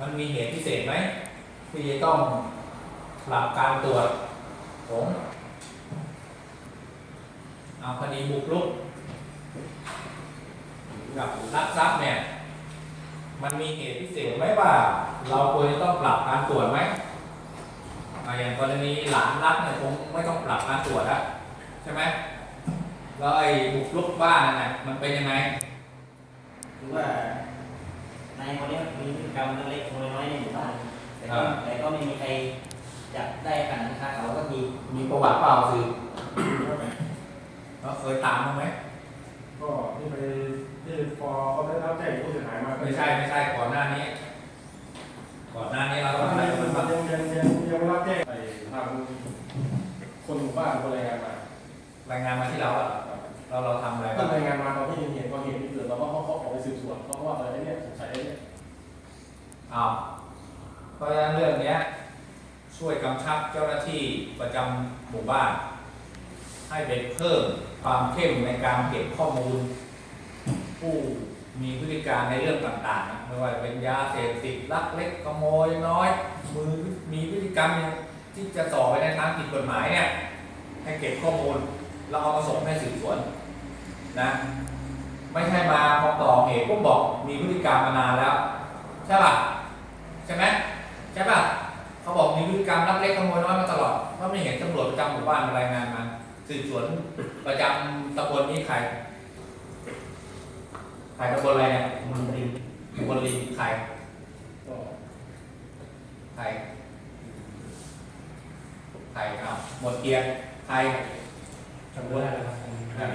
มันมีเหตุพิเศษไหมที่จะต้องปรับการตรวจผมเอาคดีบุกรุกกับลักทรัพย์เนี่ย มันมีเหตุพิเศษไหมว่า เราควรจะต้องปรับการตรวจไหมอย่างกรณีหลานรักเนี่ยคงไม่ต้องปรับการตรวจแล้วใช่ไหมแล้วไอ้บุกรุกบ้านนั่นน่ะมันเป็นยังไงคือว่าายคนนี้มีพฤติกรรมเล็กๆน้อยๆในหมู่บ้านแต่ก็อ่า แต่ก็ไม่มีใครจับได้ขนาดนะคะเขาก็มีมีประวัติเปล่าสิเราเคยตามมั้างไหมก็ที่ไปที่พอเขาได้รับแจ้งผู้เสียหายมาไม่ใช่ไม่ใช่ก่อนหน้านี้ ก่อนหน้านี้เราตต้ออนงนี้ทำมันมันยังยังยังยังไม่รับแจ้งไปทางคนหมู่บ้านคนรายงานมารายงานมาที่เราอะเราเราทำอะไรก็บ้าง รายงานมา เขาก็ว่าอะไรเนี่ยสงสัยเนี่ยอ้าวเพราะฉะนั้นเรื่องเนี้ยช่วยกำชับเจ้าหน้าที่ประจำหมู่บ้าน ให้เป็นเพิ่มความเข้มในการเก็บข้อมูล ผู้มีพฤติการในเรื่องต่างๆ ไม่ว่าเป็นยาเสพติดลักเล็กขโมยน้อยมือมีพฤติกรรมที่จะส่อไปในทางผิดกฎหมายเนี่ยให้เก็บข้อมูลแล้วเอามาส่งให้สืบสวนนะ ไม่ใช่มาพอต่อเหตุก็บอกมีพฤติกรรมมานานแล้ว ใช่ป่ะใช่ไหมใช่ป่ะเขาบอกมีพฤติกรรมลักเล็กขโมยน้อยมาตลอดเพราะไม่เห็นตำรวจประจำหมู่บ้านมารายงานมาสืบสวนประจำตำบลนี้ใครใครตำบลอะไรเนี่ยมันริมตำบลลีใครก็ใครใครอ้าวหมดเกียร์ใครจำไม่ได้แล้วครับ